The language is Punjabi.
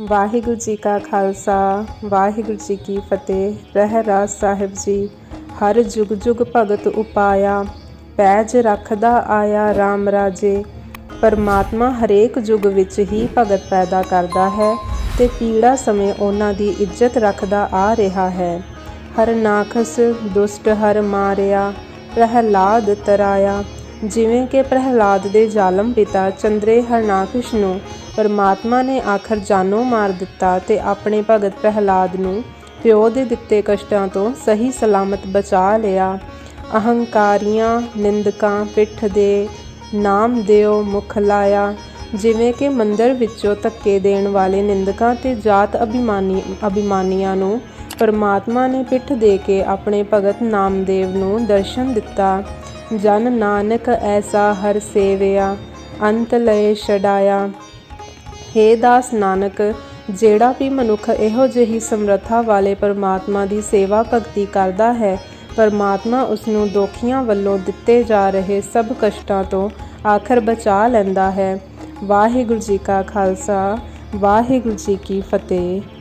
ਵਾਹਿਗੁਰੂ ਜੀ ਕਾ ਖਾਲਸਾ, ਵਾਹਿਗੁਰੂ ਜੀ ਕੀ ਫਤਿਹ। ਰਹਿਰਾਸ ਸਾਹਿਬ ਜੀ, ਹਰ ਜੁਗ ਜੁਗ ਭਗਤ ਉਪਾਇਆ, ਪੈਜ ਰੱਖਦਾ ਆਇਆ RAM ਰਾਜੇ। ਪਰਮਾਤਮਾ ਹਰੇਕ ਯੁੱਗ ਵਿੱਚ ਹੀ ਭਗਤ ਪੈਦਾ ਕਰਦਾ ਹੈ ਤੇ ਪੀੜਾ ਸਮੇਂ ਉਹਨਾਂ ਦੀ ਇੱਜ਼ਤ ਰੱਖਦਾ ਆ ਰਿਹਾ ਹੈ। ਹਰ ਨਾਖਸ ਦੁਸ਼ਟ ਹਰ ਮਾਰਿਆ, ਪ੍ਰਹਿਲਾਦ ਤਰਾਇਆ। ਜਿਵੇਂ ਕਿ ਪ੍ਰਹਿਲਾਦ ਦੇ ਜ਼ਾਲਮ ਪਿਤਾ ਚੰਦਰੇ ਹਰਨਾਖਸ਼ ਨੂੰ ਪਰਮਾਤਮਾ ਨੇ ਆਖਰ ਜਾਨੋਂ ਮਾਰ ਦਿੱਤਾ ਤੇ ਆਪਣੇ ਭਗਤ ਪ੍ਰਹਿਲਾਦ ਨੂੰ ਪਿਓ ਦੇ ਦਿੱਤੇ ਕਸ਼ਟਾਂ ਤੋਂ ਸਹੀ ਸਲਾਮਤ ਬਚਾ ਲਿਆ। ਅਹੰਕਾਰੀਆਂ, ਨਿੰਦਕਾਂ, ਪਿੱਠ ਦੇ ਨਾਮ ਦਿਓ, ਮੁਖ ਲਾਇਆ। ਜਿਵੇਂ ਕਿ ਮੰਦਰ ਵਿੱਚੋਂ ਧੱਕੇ ਦੇਣ ਵਾਲੇ ਨਿੰਦਕਾਂ ਤੇ ਜਾਤ ਅਭਿਮਾਨੀ, ਅਭਿਮਾਨੀਆਂ ਨੂੰ ਪਰਮਾਤਮਾ ਨੇ ਪਿੱਠ ਦੇ ਕੇ ਆਪਣੇ ਭਗਤ ਨਾਮਦੇਵ ਨੂੰ ਦਰਸ਼ਨ ਦਿੱਤਾ। ਜਨ ਨਾਨਕ ਐਸਾ ਹਰ ਸੇਵਿਆ, ਅੰਤ ਲਏ ਛਡਾਇਆ। ਹੇ ਦਾਸ ਨਾਨਕ, ਜਿਹੜਾ ਵੀ ਮਨੁੱਖ ਇਹੋ ਜਿਹੀ ਸਮਰੱਥਾ ਵਾਲੇ ਪਰਮਾਤਮਾ ਦੀ ਸੇਵਾ ਭਗਤੀ ਕਰਦਾ ਹੈ, ਪਰਮਾਤਮਾ ਉਸ ਨੂੰ ਦੋਖੀਆਂ ਵੱਲੋਂ ਦਿੱਤੇ ਜਾ ਰਹੇ ਸਭ ਕਸ਼ਟਾਂ ਤੋਂ ਆਖਰ ਬਚਾ ਲੈਂਦਾ ਹੈ। ਵਾਹਿਗੁਰੂ ਜੀ ਕਾ ਖਾਲਸਾ, ਵਾਹਿਗੁਰੂ ਜੀ ਕੀ ਫਤਿਹ।